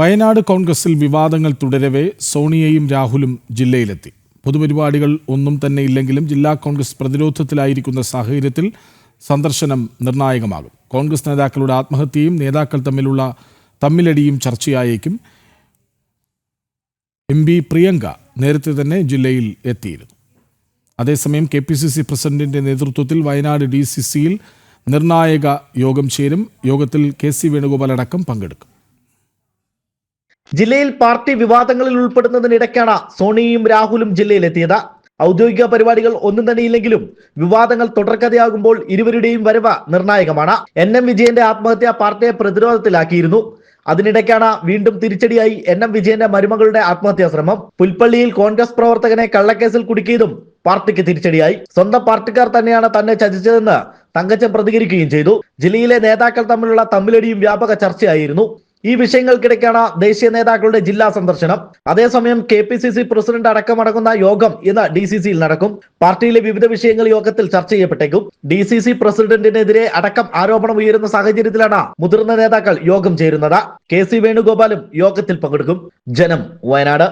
വയനാട് കോൺഗ്രസിൽ വിവാദങ്ങൾ തുടരവേ സോണിയയും രാഹുലും ജില്ലയിലെത്തി. പൊതുപരിപാടികൾ ഒന്നും തന്നെ ഇല്ലെങ്കിലും ജില്ലാ കോൺഗ്രസ് പ്രതിരോധത്തിലായിരിക്കുന്ന സാഹചര്യത്തിൽ സന്ദർശനം നിർണായകമാകും. കോൺഗ്രസ് നേതാക്കളുടെ ആത്മഹത്യയും നേതാക്കൾ തമ്മിലുള്ള തമ്മിലടിയും ചർച്ചയായേക്കും. എം പി പ്രിയങ്ക നേരത്തെ തന്നെ ജില്ലയിൽ എത്തിയിരുന്നു. അതേസമയം കെ പി സി സി പ്രസിഡന്റിന്റെ നേതൃത്വത്തിൽ വയനാട് ഡി സി സിയിൽ നിർണായക യോഗം ചേരും. യോഗത്തിൽ കെ സി വേണുഗോപാൽ അടക്കം പങ്കെടുക്കും. ജില്ലയിൽ പാർട്ടി വിവാദങ്ങളിൽ ഉൾപ്പെടുന്നതിനിടയ്ക്കാണ് സോണിയയും രാഹുലും ജില്ലയിലെത്തിയത്. ഔദ്യോഗിക പരിപാടികൾ ഒന്നും തന്നെയില്ലെങ്കിലും വിവാദങ്ങൾ തുടർക്കഥയാകുമ്പോൾ ഇരുവരുടെയും വരവ് നിർണായകമാണ്. എൻ എം വിജയന്റെ ആത്മഹത്യ പാർട്ടിയെ പ്രതിരോധത്തിലാക്കിയിരുന്നു. അതിനിടയ്ക്കാണ് വീണ്ടും തിരിച്ചടിയായി എൻ എം വിജയന്റെ മരുമകളുടെ ആത്മഹത്യാ ശ്രമം. പുൽപ്പള്ളിയിൽ കോൺഗ്രസ് പ്രവർത്തകനെ കള്ളക്കേസിൽ കുടുക്കിയതും പാർട്ടിക്ക് തിരിച്ചടിയായി. സ്വന്തം പാർട്ടിക്കാർ തന്നെയാണ് തന്നെ ചതിച്ചതെന്ന് തങ്കച്ചൻ പ്രതികരിക്കുകയും ചെയ്തു. ജില്ലയിലെ നേതാക്കൾ തമ്മിലുള്ള തമ്മിലടിയും വ്യാപക ചർച്ചയായിരുന്നു. ഈ വിഷയങ്ങൾക്കിടയ്ക്കാണ് ദേശീയ നേതാക്കളുടെ ജില്ലാ സന്ദർശനം. അതേസമയം K P C C president അടക്കമടങ്ങുന്ന യോഗം ഇന്ന് ഡി സി സിയിൽ നടക്കും. പാർട്ടിയിലെ വിവിധ വിഷയങ്ങൾ യോഗത്തിൽ ചർച്ച ചെയ്യപ്പെട്ടേക്കും. ഡി സി സി പ്രസിഡന്റിനെതിരെ അടക്കം ആരോപണം ഉയരുന്ന സാഹചര്യത്തിലാണ് മുതിർന്ന നേതാക്കൾ യോഗം ചേരുന്നത്. കെ സി വേണുഗോപാലും യോഗത്തിൽ പങ്കെടുക്കും. ജനം വയനാട്.